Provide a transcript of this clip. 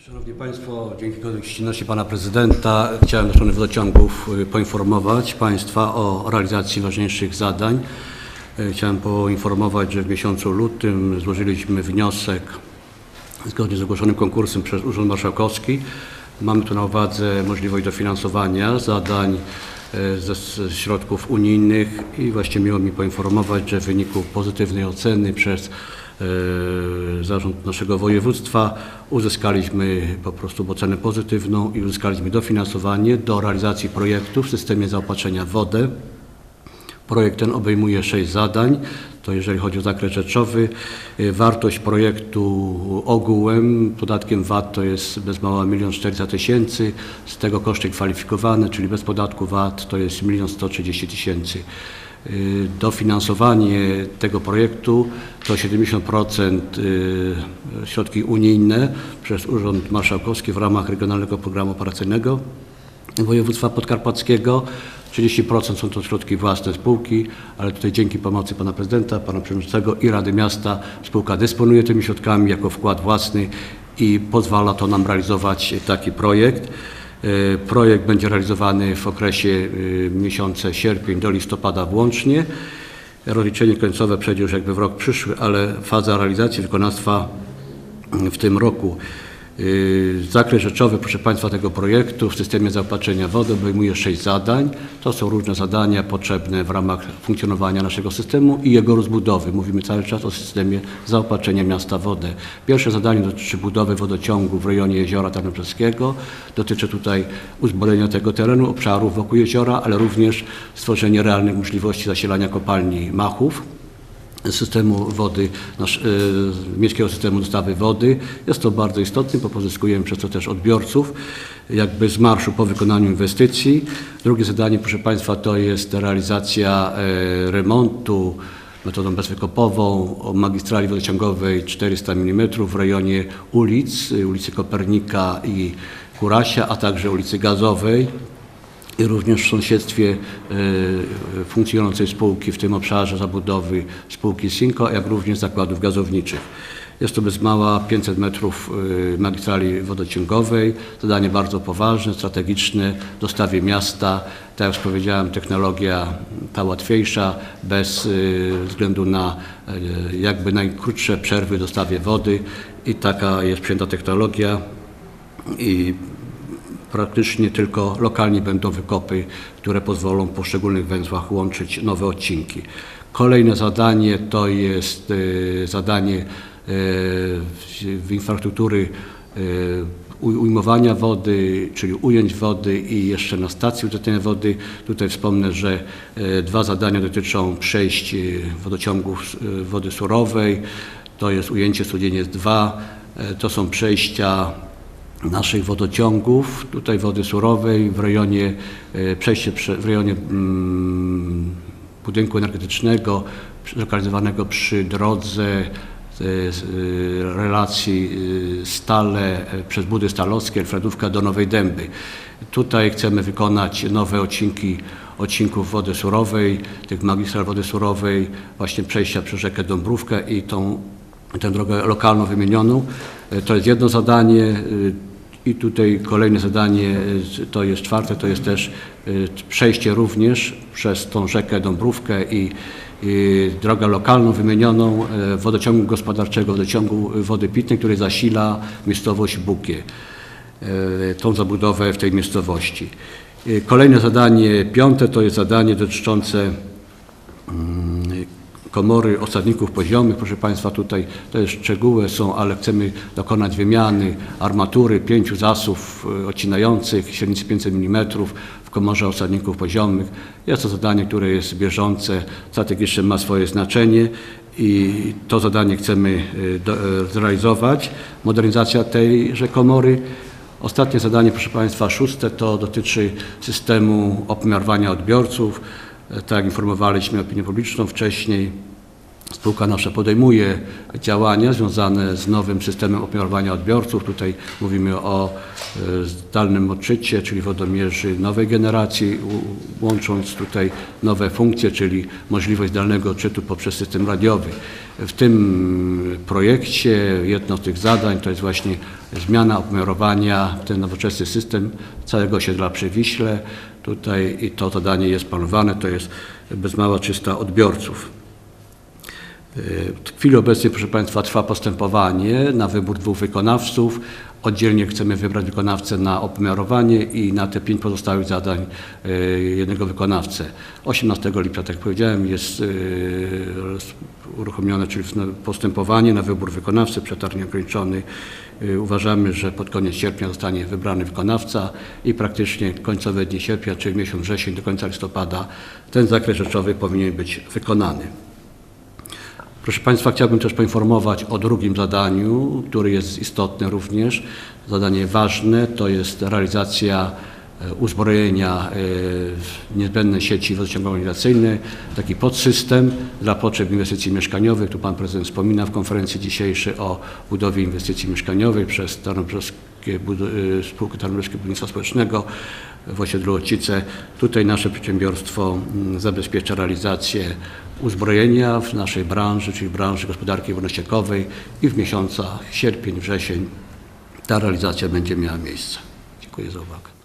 Szanowni Państwo, dzięki gościnności Pana Prezydenta chciałem na strony wodociągów y, poinformować Państwa o realizacji ważniejszych zadań. Y, Chciałem poinformować, że w miesiącu lutym złożyliśmy wniosek zgodnie z ogłoszonym konkursem przez Urząd Marszałkowski. Mamy tu na uwadze możliwość dofinansowania zadań e, ze środków unijnych i właśnie miło mi poinformować, że w wyniku pozytywnej oceny przez zarząd naszego województwa uzyskaliśmy po prostu ocenę pozytywną i uzyskaliśmy dofinansowanie do realizacji projektu w systemie zaopatrzenia w wodę. Projekt ten obejmuje sześć zadań. To jeżeli chodzi o zakres rzeczowy, y, wartość projektu ogółem podatkiem VAT to jest bez mała 1 400 tysięcy, z tego koszty kwalifikowane, czyli bez podatku VAT to jest 1 130 tysięcy. Y, Dofinansowanie tego projektu to 70% y, środki unijne przez Urząd Marszałkowski w ramach Regionalnego Programu Operacyjnego województwa podkarpackiego. 30% są to środki własne spółki, ale tutaj dzięki pomocy pana prezydenta, pana przewodniczącego i Rady Miasta spółka dysponuje tymi środkami jako wkład własny i pozwala to nam realizować taki projekt. E, Projekt będzie realizowany w okresie e, miesiące sierpień do listopada włącznie. Rozliczenie końcowe przejdzie już jakby w rok przyszły, ale faza realizacji wykonawstwa w tym roku. Yy, Zakres rzeczowy, proszę Państwa, tego projektu w systemie zaopatrzenia wody obejmuje sześć zadań. To są różne zadania potrzebne w ramach funkcjonowania naszego systemu i jego rozbudowy. Mówimy cały czas o systemie zaopatrzenia miasta wodę. Pierwsze zadanie dotyczy budowy wodociągu w rejonie jeziora Tarnobrzeskiego. Dotyczy tutaj uzbrojenia tego terenu, obszarów wokół jeziora, ale również stworzenie realnych możliwości zasilania kopalni Machów systemu wody, nasz, e, miejskiego systemu dostawy wody. Jest to bardzo istotne, bo pozyskujemy przez to też odbiorców, jakby z marszu po wykonaniu inwestycji. Drugie zadanie, proszę Państwa, to jest realizacja e, remontu metodą bezwykopową magistrali wodociągowej 400 mm w rejonie ulic, y, ulicy Kopernika i Kurasia, a także ulicy Gazowej i również w sąsiedztwie e, funkcjonującej spółki w tym obszarze zabudowy spółki Sinko, jak również zakładów gazowniczych. Jest to bez mała 500 metrów e, magistrali wodociągowej. Zadanie bardzo poważne, strategiczne dostawie miasta. Tak jak powiedziałem, technologia ta łatwiejsza, bez e, względu na e, jakby najkrótsze przerwy w dostawie wody i taka jest przyjęta technologia i praktycznie tylko lokalnie będą wykopy, które pozwolą w poszczególnych węzłach łączyć nowe odcinki. Kolejne zadanie to jest e, zadanie e, w- infrastruktury e, uj- ujmowania wody, czyli ujęć wody i jeszcze na stacji użytecznej wody. Tutaj wspomnę, że dwa zadania dotyczą przejść wodociągów wody surowej. To jest ujęcie Studzieniec 2. E, To są przejścia naszych wodociągów, tutaj wody surowej w rejonie, e, przejście prze- w rejonie mm, budynku energetycznego zlokalizowanego przy drodze e, e, relacji Stale przez Budy Stalowskie, Alfredówka do Nowej Dęby. Tutaj chcemy wykonać nowe odcinki odcinków wody surowej, tych magistral wody surowej, właśnie przejścia przez rzekę Dąbrówkę i tą tę drogę lokalną wymienioną. E, To jest jedno zadanie e, i tutaj kolejne zadanie e, to jest czwarte, to jest też przejście również przez tą rzekę Dąbrówkę i, i drogę lokalną wymienioną wodociągu gospodarczego, wodociągu wody pitnej, który zasila miejscowość Bukie, tą zabudowę w tej miejscowości. Kolejne zadanie, piąte, to jest zadanie dotyczące komory osadników poziomych. Proszę Państwa, tutaj jest szczegóły są, ale chcemy dokonać wymiany armatury pięciu zasów e, odcinających średnicy 500 mm w komorze osadników poziomych. Jest to zadanie, które jest bieżące, strategiczne ma swoje znaczenie i to zadanie chcemy e, e, zrealizować. Modernizacja tejże komory. Ostatnie zadanie, proszę Państwa, szóste, to dotyczy systemu opomiarowania odbiorców. Tak jak informowaliśmy opinię publiczną wcześniej, Spółka nasza podejmuje działania związane z nowym systemem opiniowania odbiorców. Tutaj mówimy o e, zdalnym odczycie, czyli wodomierzy nowej generacji, łącząc tutaj nowe funkcje, czyli możliwość zdalnego odczytu poprzez system radiowy. W tym projekcie jedno z tych zadań to jest właśnie zmiana opomiarowania, ten nowoczesny system całego osiedla przy Wiśle. Tutaj i to zadanie jest planowane, to jest bez mała 300 odbiorców. W chwili obecnej, proszę Państwa, trwa postępowanie na wybór dwóch wykonawców. Oddzielnie chcemy wybrać wykonawcę na opomiarowanie i na te pięć pozostałych zadań e, jednego wykonawcę. 18 lipca, tak jak powiedziałem, jest e, uruchomione, czyli postępowanie na wybór wykonawcy, przetarg nieograniczony. E, Uważamy, że pod koniec sierpnia zostanie wybrany wykonawca i praktycznie końcowe dni sierpnia, czyli miesiąc wrzesień do końca listopada, ten zakres rzeczowy powinien być wykonany. Proszę Państwa, chciałbym też poinformować o drugim zadaniu, które jest istotne również. Zadanie ważne to jest realizacja e, uzbrojenia e, niezbędnej sieci wodociągowo-organizacyjnej, taki podsystem dla potrzeb inwestycji mieszkaniowych. Tu Pan Prezydent wspomina w konferencji dzisiejszej o budowie inwestycji mieszkaniowej przez Tarnobrzeskie, Bud- e, Spółkę Tarnobrzeskie Budownictwa Społecznego w osiedlu Ocice. Tutaj nasze przedsiębiorstwo mm, zabezpiecza realizację uzbrojenia w naszej branży, czyli branży gospodarki wolnościowej i w miesiącach sierpień, wrzesień ta realizacja będzie miała miejsce. Dziękuję za uwagę.